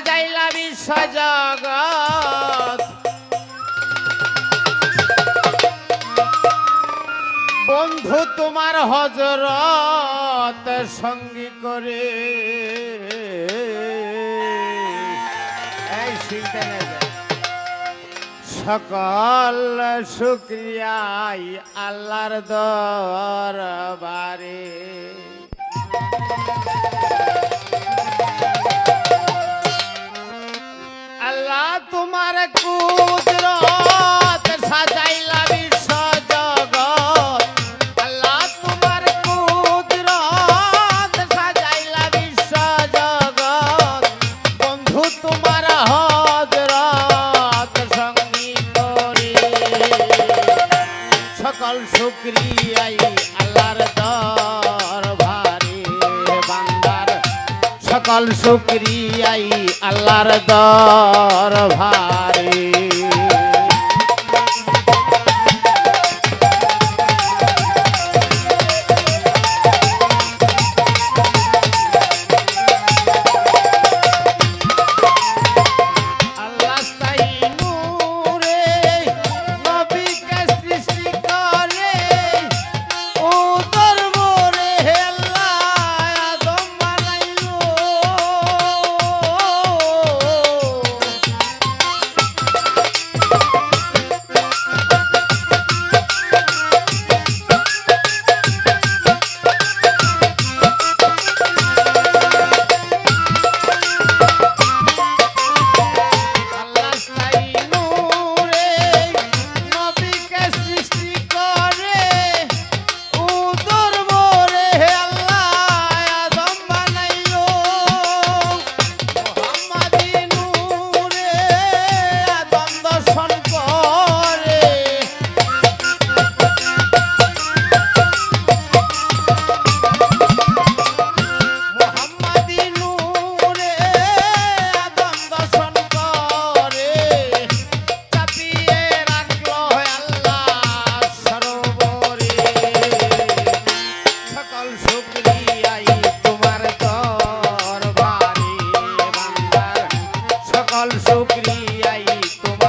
সাজাইলা বিশ্ব জগৎ। বন্ধু তোমার হজরত সঙ্গী করে। সকল শুক্রিয়াই আল্লাহর দরবারে। আল্লাহ তোমার সকল শুক্রিয়াই আল্লাহর দরবারে। আই তোমার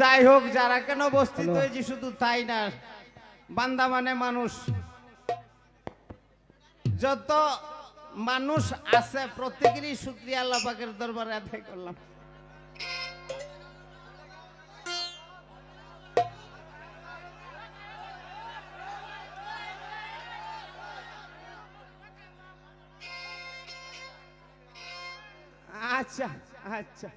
যাই হোক যারা কেন অবস্থিত হয়েছে শুধু তাই না বান্দা মানে মানুষ। যত মানুষ আছে, প্রত্যেকেরই শুক্রিয়া আল্লাহ পাকের দরবারে আদায় করলাম। আচ্ছা আচ্ছা।